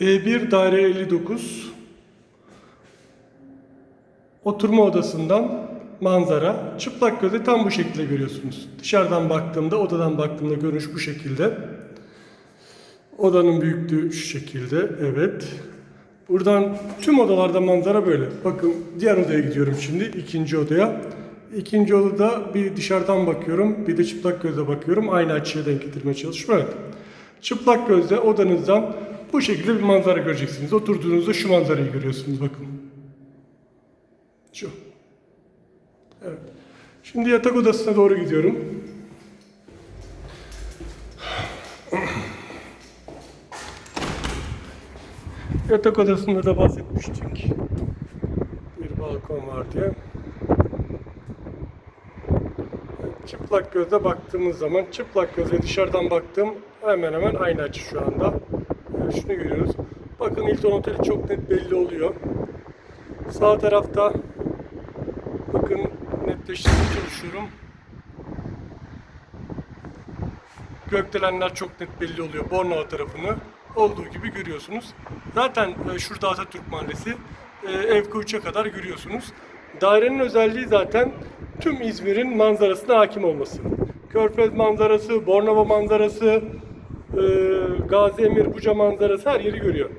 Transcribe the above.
E1 daire 59 oturma odasından manzara çıplak gözle tam bu şekilde görüyorsunuz. Dışarıdan baktığımda, odadan baktığımda görünüş bu şekilde. Odanın büyüklüğü şu şekilde, evet. Buradan tüm odalarda manzara böyle. Bakın diğer odaya gidiyorum şimdi, ikinci odaya. İkinci odada bir dışarıdan bakıyorum, bir de çıplak gözle bakıyorum. Aynı açıya denk getirmeye çalışıyorum. Evet. Çıplak gözle odanızdan bu şekilde bir manzara göreceksiniz. Oturduğunuzda şu manzarayı görüyorsunuz bakın. Şu. Evet. Şimdi yatak odasına doğru gidiyorum. Yatak odasında da bahsetmiştik. Bir balkon var diye. Çıplak gözle baktığımız zaman, çıplak gözle dışarıdan baktığım hemen hemen aynı açı şu anda. Şunu görüyoruz. Bakın Hilton Oteli çok net belli oluyor. Sağ tarafta bakın netleştirmeye çalışıyorum. Gökdelenler çok net belli oluyor. Bornova tarafını olduğu gibi görüyorsunuz. Zaten e, şurada Atatürk Mahallesi e, Evka 3'e kadar görüyorsunuz. Dairenin özelliği zaten tüm İzmir'in manzarasına hakim olması. Körfez manzarası, Bornova manzarası, Gazi Emir Buca manzarası her yeri görüyor.